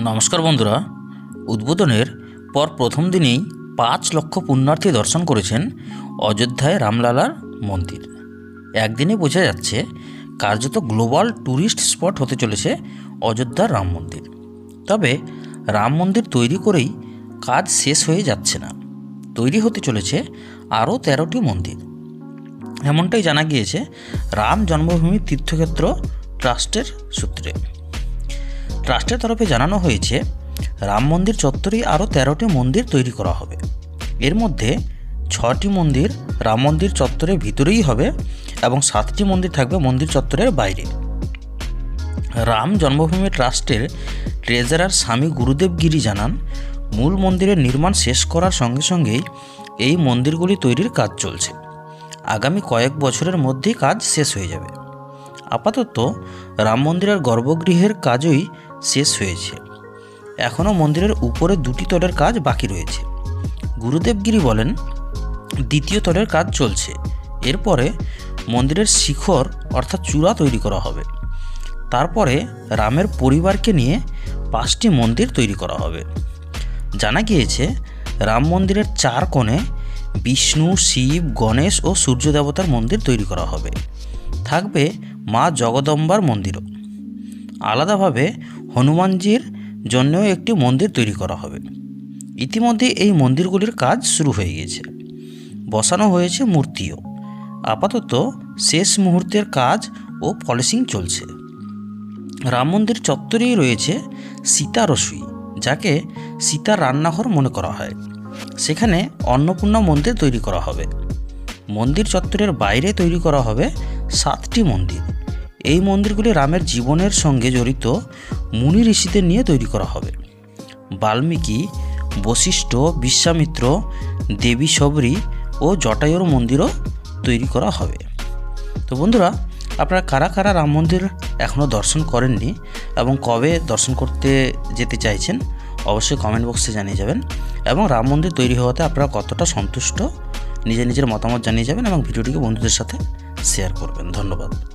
নমস্কার বন্ধুরা। উদ্বোধনের পর প্রথম দিনেই পাঁচ লক্ষ পুণ্যার্থী দর্শন করেছেন অযোধ্যায় রামলালার মন্দির। একদিনে বোঝা যাচ্ছে, কার্যত গ্লোবাল ট্যুরিস্ট স্পট হতে চলেছে অযোধ্যার রাম মন্দির। তবে রাম মন্দির তৈরি করেই কাজ শেষ হয়ে যাচ্ছে না। তৈরি হতে চলেছে আরও তেরোটি মন্দির। এমনটাই জানা গিয়েছে রাম জন্মভূমি তীর্থক্ষেত্র ট্রাস্টের সূত্রে। ট্রাস্টের তরফে জানানো হয়েছে, রাম মন্দির চত্বরেই আরও তেরোটি মন্দির তৈরি করা হবে। এর মধ্যে ছটি মন্দির রাম মন্দির চত্বরের ভিতরেই হবে এবং সাতটি মন্দির থাকবে মন্দির চত্বরের বাইরে। রাম জন্মভূমি ট্রাস্টের ট্রেজারার স্বামী গুরুদেব গিরি জানান, মূল মন্দিরের নির্মাণ শেষ করার সঙ্গে সঙ্গেই এই মন্দিরগুলি তৈরির কাজ চলছে। আগামী কয়েক বছরের মধ্যেই কাজ শেষ হয়ে যাবে। আপাতত রাম মন্দিরের গর্ভগৃহের কাজই শেষ হয়েছে। এখনও মন্দিরের উপরে দুটি তলের কাজ বাকি রয়েছে। গুরুদেবগিরি বলেন, দ্বিতীয় তলের কাজ চলছে। এরপরে মন্দিরের শিখর অর্থাৎ চূড়া তৈরি করা হবে। তারপরে রামের পরিবারকে নিয়ে পাঁচটি মন্দির তৈরি করা হবে। জানা গিয়েছে, রাম মন্দিরের চার কোণে বিষ্ণু, শিব, গণেশ ও সূর্য দেবতার মন্দির তৈরি করা হবে। থাকবে মা জগদম্বার মন্দিরও। আলাদাভাবে হনুমানজির জন্যও একটি মন্দির তৈরি করা হবে। ইতিমধ্যে এই মন্দিরগুলির কাজ শুরু হয়ে গেছে বসানো হয়েছে মূর্তিও। আপাতত শেষ মুহূর্তের কাজ ও পলিশিং চলছে। রাম মন্দির চত্বরেই রয়েছে সীতা রসুই, যাকে সীতার রান্নাঘর মনে করা হয়। সেখানে অন্নপূর্ণা মন্দির তৈরি করা হবে। মন্দির চত্বরের বাইরে তৈরি করা হবে সাতটি মন্দির। এই মন্দিরগুলি রামের জীবনের সঙ্গে জড়িত মুনি ঋষিদের নিয়ে তৈরি করা হবে। বাল্মীকি, বশিষ্ঠ, বিশ্বামিত্র, দেবী সবরী ও জটায়ুর মন্দিরও তৈরি করা হবে। তো বন্ধুরা, আপনারা কারা কারা রাম মন্দির এখনও দর্শন করেননি এবং কবে দর্শন করতে যেতে চাইছেন, অবশ্যই কমেন্ট বক্সে জানিয়ে যাবেন এবং রাম মন্দির তৈরি হওয়াতে আপনারা কতটা সন্তুষ্ট, নিজের নিজের মতামত জানিয়ে যাবেন এবং ভিডিওটিকে বন্ধুদের সাথে শেয়ার করবেন। ধন্যবাদ।